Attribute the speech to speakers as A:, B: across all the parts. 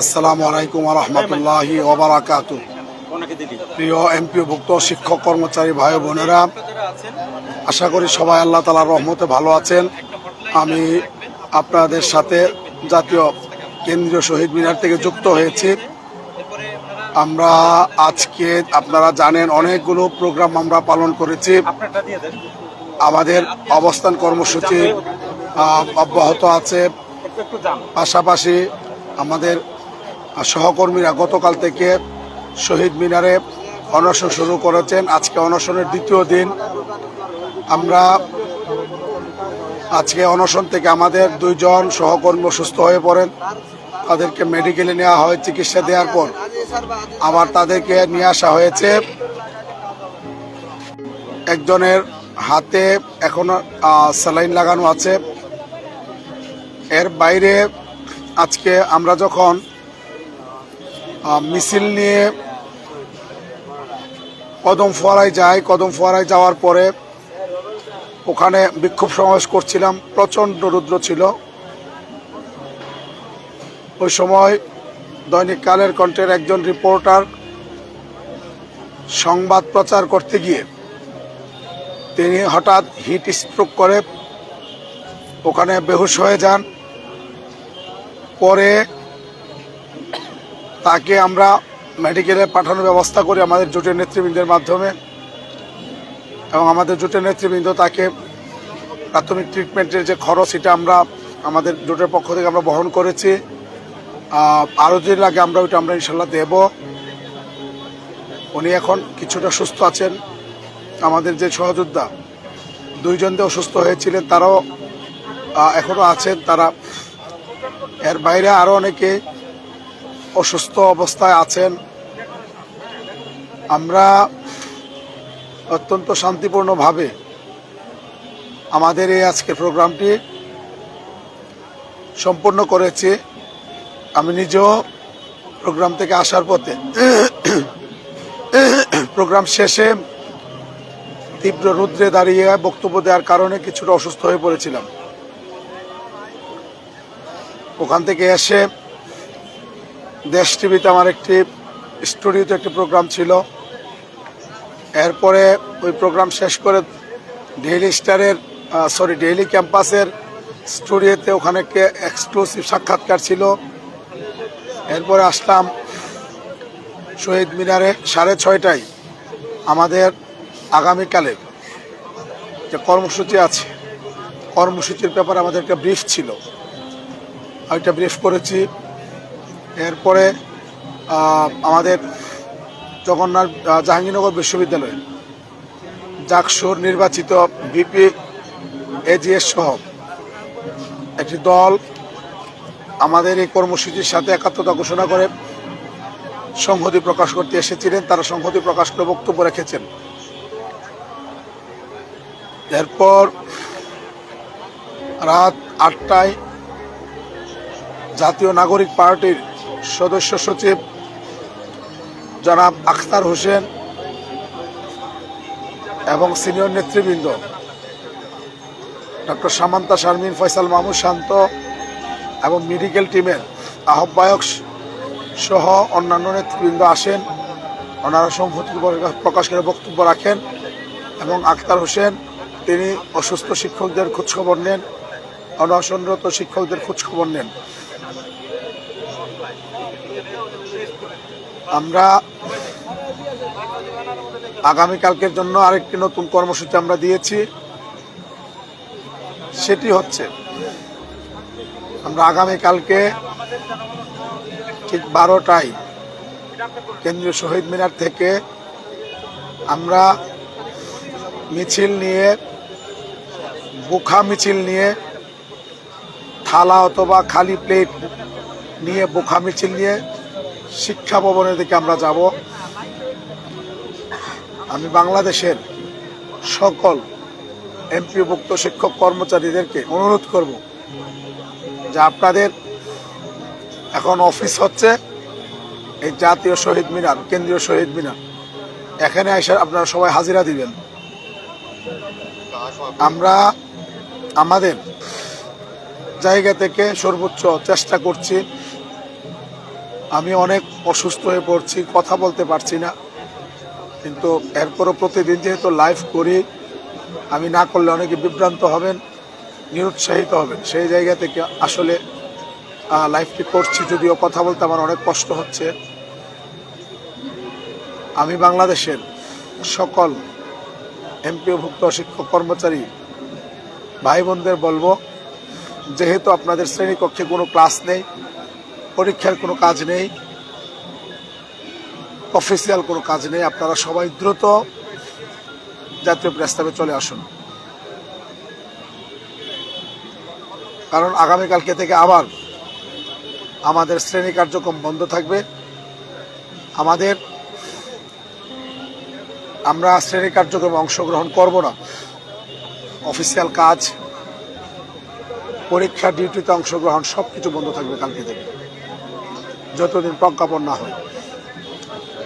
A: আসসালামু আলাইকুম রহমতুল্লাহি ওবরাকাত প্রিয় এমপিভুক্ত শিক্ষক কর্মচারী ভাই বোনেরা, আশা করি সবাই আল্লাহ তালার রহমতে ভালো আছেন। আমি আপনাদের সাথে জাতীয় কেন্দ্রীয় শহীদ মিনার থেকে যুক্ত হয়েছি। আমরা আজকে আপনারা জানেন অনেকগুলো প্রোগ্রাম আমরা পালন করেছি। আমাদের অবস্থান কর্মসূচি অব্যাহত আছে। পাশাপাশি আমাদের সহকর্মীরা গতকাল থেকে শহীদ মিনারে অনশন শুরু করেছেন। আজকে অনশনের দ্বিতীয় দিন। আমরা আজকে অনশন থেকে আমাদের দুইজন সহকর্মী সুস্থ হয়ে পড়েন। তাদেরকে মেডিকেলে নেওয়া হয়, চিকিৎসা দেওয়ার পর। আবার তাদেরকে নিয়ে আসা হয়েছে। একজনের হাতে এখনও স্যালাইন লাগানো আছে। এর বাইরে আজকে আমরা যখন মিছিল নিয়ে কদম ফোয়ারায় যাই, কদম ফোয়ারায় যাওয়ার পরে ওখানে বিক্ষোভ সমাবেশ করছিলাম, প্রচণ্ড রুদ্র ছিল। ওই সময় দৈনিক কালের কণ্ঠের একজন রিপোর্টার সংবাদ প্রচার করতে গিয়ে তিনি হঠাৎ হিট স্ট্রোক করে ওখানে বেহুশ হয়ে যান। পরে তাকে আমরা মেডিকেলে পাঠানোর ব্যবস্থা করি আমাদের জোটের নেতৃবৃন্দের মাধ্যমে। এবং আমাদের জোটের নেতৃবৃন্দ তাকে প্রাথমিক ট্রিটমেন্টের যে খরচ এটা আমরা আমাদের জোটের পক্ষ থেকে আমরা বহন করেছি। আরও যদি লাগে আমরা ওইটা আমরা ইনশাল্লাহ দেব। উনি এখন কিছুটা সুস্থ আছেন। আমাদের যে সহযোদ্ধা, দুইজন যে অসুস্থ হয়েছিলেন, তারাও এখনও আছেন। তারা এর বাইরে আরও অনেকে অসুস্থ অবস্থায় আছেন। আমরা অত্যন্ত শান্তিপূর্ণভাবে আমাদের এই আজকের প্রোগ্রামটি সম্পূর্ণ করেছি। আমি নিজেও প্রোগ্রাম থেকে আসার পথে প্রোগ্রাম শেষে তীব্র রুদ্রে দাঁড়িয়ে বক্তব্য দেওয়ার কারণে কিছুটা অসুস্থ হয়ে পড়েছিলাম। ওখান থেকে এসে দেশ টিভিতে আমার একটি স্টুডিওতে একটি প্রোগ্রাম ছিল। এরপরে ওই প্রোগ্রাম শেষ করে ডেইলি স্টারের সরি ডেইলি ক্যাম্পাসের স্টুডিওতে ওখানে এক্সক্লুসিভ সাক্ষাৎকার ছিল। এরপরে আসলাম শহীদ মিনারে সাড়ে ছয়টায় আমাদের আগামীকালে যে কর্মসূচি আছে, কর্মসূচির ব্যাপারে আমাদের একটা ব্রিফ ছিল। ওইটা ব্রিফ করেছি এরপরে আমাদের জগন্নাথ জাহাঙ্গীরনগর বিশ্ববিদ্যালয়ে জাকসুর নির্বাচিত বিপি এজিএস সহ একটি দল আমাদের এই কর্মসূচির সাথে একাত্মতা ঘোষণা করে সংহতি প্রকাশ করতে এসেছিলেন। তারা সংহতি প্রকাশ করে বক্তব্য রেখেছেন। এরপর রাত আটটায় জাতীয় নাগরিক পার্টির সদস্য সচিব জনাব আখতার হোসেন এবং সিনিয়র নেতৃবৃন্দ। ডক্টর সামান্তা শারমিন, ফয়সাল মাহমুদ শান্ত এবং মেডিকেল টিমের আহ্বায়ক সহ অন্যান্য নেতৃবৃন্দ আসেন। ওনারা সংহতি প্রকাশ করে বক্তব্য রাখেন এবং আখতার হোসেন তিনি অসুস্থ শিক্ষকদের খোঁজখবর নেন, অনশনরত শিক্ষকদের খোঁজখবর নেন। আমরা আগামীকালকের জন্য আরেকটি নতুন কর্মসূচি আমরা দিয়েছি। সেটি হচ্ছে, আমরা আগামীকালকে ঠিক বারোটায় কেন্দ্রীয় শহীদ মিনার থেকে আমরা মিছিল নিয়ে, বোখা মিছিল নিয়ে, থালা অথবা খালি প্লেট নিয়ে, বোখা মিছিল নিয়ে শিক্ষা ভবনের দিকে আমরা যাব। আমি বাংলাদেশের সকল এমপিভুক্ত শিক্ষক কর্মচারীদেরকে অনুরোধ করব যে আপনাদের এখন অফিস হচ্ছে এই জাতীয় শহীদ মিনার, কেন্দ্রীয় শহীদ মিনার। এখানে এসে আপনারা সবাই হাজিরা দিবেন। আমরা আমাদের জায়গা থেকে সর্বোচ্চ চেষ্টা করছি আমি অনেক অসুস্থ হয়ে পড়ছি, কথা বলতে পারছি না। কিন্তু এরপরও প্রতিদিন যেহেতু লাইভ করি, আমি না করলে অনেকে বিভ্রান্ত হবেন, নিরুৎসাহিত হবেন। সেই জায়গা থেকে আসলে লাইভটি করছি যদিও কথা বলতে আমার অনেক কষ্ট হচ্ছে। আমি বাংলাদেশের সকল এমপিওভুক্ত শিক্ষক কর্মচারী ভাই বোনদের বলব, যেহেতু আপনাদের শ্রেণীকক্ষে কোনো ক্লাস নেই পরীক্ষার কোনো কাজ নেই অফিসিয়াল কোনো কাজ নেই, আপনারা সবাই দ্রুত জাতীয় প্রস্তাবে চলে আসুন। কারণ আগামীকালকে থেকে আবার আমাদের শ্রেণি কার্যক্রম বন্ধ থাকবে। আমাদের, আমরা শ্রেণি কার্যক্রমে অংশগ্রহণ করব না। অফিসিয়াল কাজ পরীক্ষা ডিউটিতে অংশগ্রহণ সব কিছু বন্ধ থাকবে কালকে থেকে। যতদিন প্রজ্ঞাপন না হয়।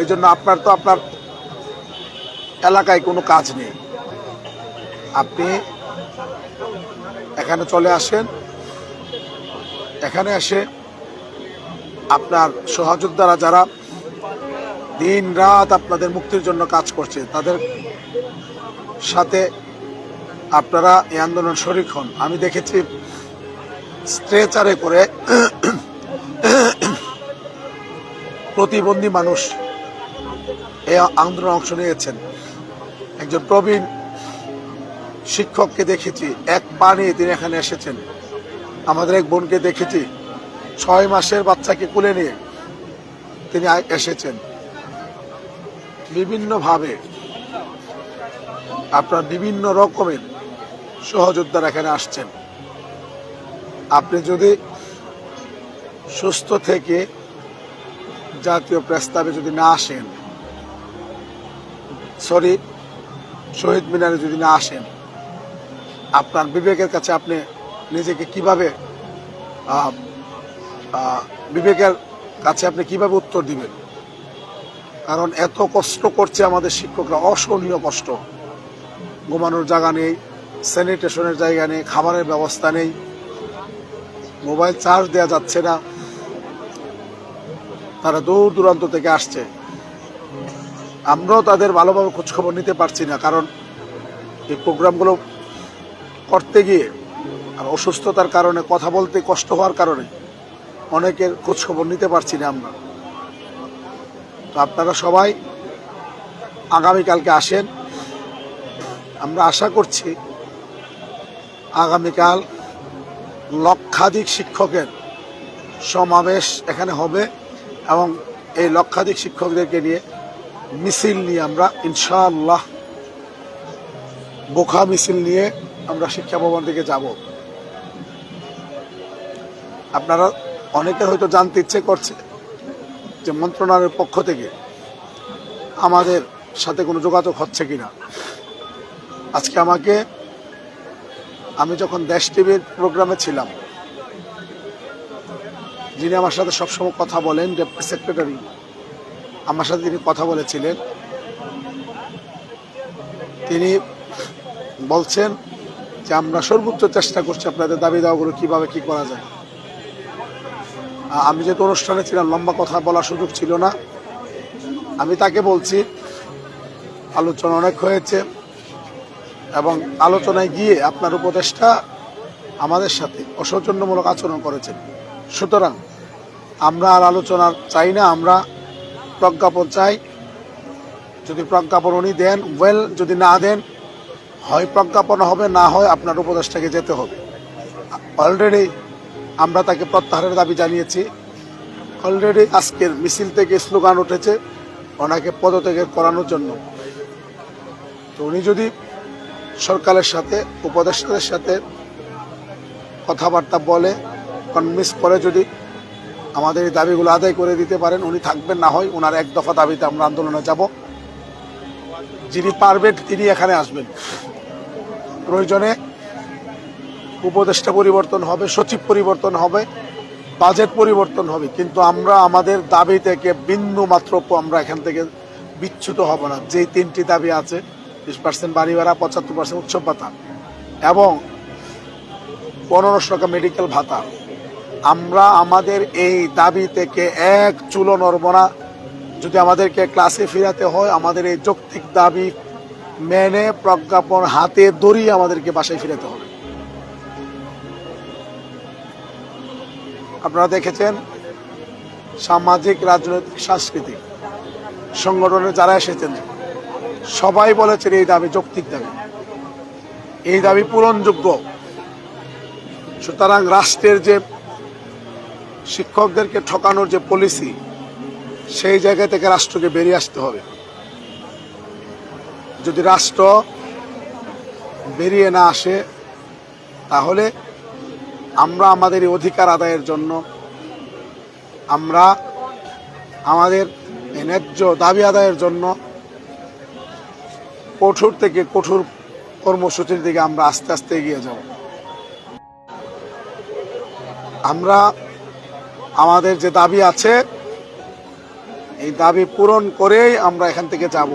A: এই জন্য আপনার তো আপনার এলাকায় কোনো কাজ নেই। আপনি এখানে চলে আসেন। এখানে এসে আপনার সহযোদ্ধারা যারা দিন রাত আপনাদের মুক্তির জন্য কাজ করছে, তাদের সাথে আপনারা এই আন্দোলন শরিক হন। আমি দেখেছি স্ট্রেচারে করে প্রতিবন্ধী মানুষ এই আন্দোলনে অংশ নিয়েছেন। একজন প্রবীণ শিক্ষককে দেখেছি, এক পা নিয়ে তিনি এখানে এসেছেন। আমাদের এক বোনকে দেখেছি, ছয় মাসের বাচ্চাকে কুলে নিয়ে তিনি এসেছেন। বিভিন্নভাবে আপনার বিভিন্ন রকমের সহযোদ্ধারা এখানে আসছেন। আপনি যদি সুস্থ থেকে জাতীয় প্রস্তাবে যদি না আসেন সরি শহীদ মিনারে যদি না আসেন, আপনার বিবেকের কাছে আপনি নিজেকে কীভাবে বিবেকের কাছে আপনি কীভাবে উত্তর দিবেন? কারণ এত কষ্ট করছে আমাদের শিক্ষকরা, অসহনীয় কষ্ট। ঘুমানোর জায়গা নেই স্যানিটেশনের জায়গা নেই, খাবারের ব্যবস্থা নেই, মোবাইল চার্জ দেওয়া যাচ্ছে না। তারা দূর দূরান্ত থেকে আসছে। আমরাও তাদের ভালোভাবে খোঁজখবর নিতে পারছি না, কারণ এই প্রোগ্রামগুলো করতে গিয়ে আর অসুস্থতার কারণে, কথা বলতে কষ্ট হওয়ার কারণে অনেকের খোঁজখবর নিতে পারছি না আমরা। তো আপনারা সবাই আগামীকালকে আসেন। আমরা আশা করছি আগামীকাল লক্ষাধিক শিক্ষকের সমাবেশ এখানে হবে। এবং এই লক্ষাধিক শিক্ষকদেরকে নিয়ে মিছিল নিয়ে আমরা ইনশাআল্লাহ বোখা মিছিল নিয়ে আমরা শিক্ষা ভবন থেকে যাব। আপনারা অনেকের হয়তো জানতে ইচ্ছে করছে যে মন্ত্রণালয়ের পক্ষ থেকে আমাদের সাথে কোনো যোগাযোগ হচ্ছে কিনা। আজকে আমাকে আমি যখন দেশ টিভির প্রোগ্রামে ছিলাম যিনি আমার সাথে সবসময় কথা বলেন ডেপুটি সেক্রেটারি আমার সাথে তিনি কথা বলেছিলেন। তিনি বলছেন যে, আমরা সর্বোচ্চ চেষ্টা করছি আপনাদের দাবি দাওয়াগুলো কীভাবে কি করা যায়। আমি যেহেতু অনুষ্ঠানে ছিলাম, লম্বা কথা বলার সুযোগ ছিল না। আমি তাকে বলছি, আলোচনা অনেক হয়েছে এবং আলোচনায় গিয়ে আপনার উপদেশটা আমাদের সাথে অসৌজন্যমূলক আচরণ করেছেন। সুতরাং আমরা আর আলোচনা চাই না, আমরা প্রজ্ঞাপন চাই। যদি প্রজ্ঞাপন উনি দেন ওয়েল যদি না দেন, হয় প্রজ্ঞাপন হবে, না হয় আপনার উপদেশটাকে যেতে হবে। অলরেডি আমরা তাকে প্রত্যাহারের দাবি জানিয়েছি। অলরেডি আজকের মিছিল থেকে স্লোগান উঠেছে ওনাকে পদত্যাগ করানোর জন্য। তো উনি যদি সরকারের সাথে, উপদেষ্টাদের সাথে কথাবার্তা বলে কনভিন্স করে যদি আমাদের এই দাবিগুলো আদায় করে দিতে পারেন, উনি থাকবেন না হয় ওনার এক দফা দাবিতে আমরা আন্দোলনে যাব। যিনি পারবেন, তিনি এখানে আসবেন। প্রয়োজনে উপদেষ্টা পরিবর্তন হবে, সচিব পরিবর্তন হবে, বাজেট পরিবর্তন হবে, কিন্তু আমরা আমাদের দাবি থেকে বিন্দু মাত্র আমরা এখান থেকে বিচ্যুত হব না। যেই তিনটি দাবি আছে, বিশ পার্সেন্ট বাড়ি ভাড়া, পঁচাত্তর পার্সেন্ট উৎসব ভাতা এবং পনেরোশো টাকা মেডিকেল ভাতা। আমরা আমাদের এই দাবি থেকে এক চুলো নড়ব না। যদি আমাদেরকে ক্লাসে ফিরাতে হয়, আমাদের এই যৌক্তিক দাবি মেনে, প্রজ্ঞাপন হাতে দড়িয়ে আমাদেরকে বাসায় ফিরাতে হবে। আপনারা দেখেছেন, সামাজিক, রাজনৈতিক, সাংস্কৃতিক সংগঠনে যারা এসেছেন, সবাই বলেছেন এই দাবি যৌক্তিক দাবি। এই দাবি পূরণযোগ্য। সুতরাং রাষ্ট্রের যে শিক্ষকদেরকে ঠকানোর যে পলিসি সেই জায়গা থেকে রাষ্ট্রকে বেরিয়ে আসতে হবে। যদি রাষ্ট্র বেরিয়ে না আসে, তাহলে আমরা আমাদের এই অধিকার আদায়ের জন্য, আমরা আমাদের ন্যায্য দাবি আদায়ের জন্য কঠোর থেকে কঠোর কর্মসূচির দিকে আমরা আস্তে আস্তে এগিয়ে যাব। আমরা আমাদের যে দাবি আছে এই দাবি পূরণ করেই আমরা এখান থেকে যাব।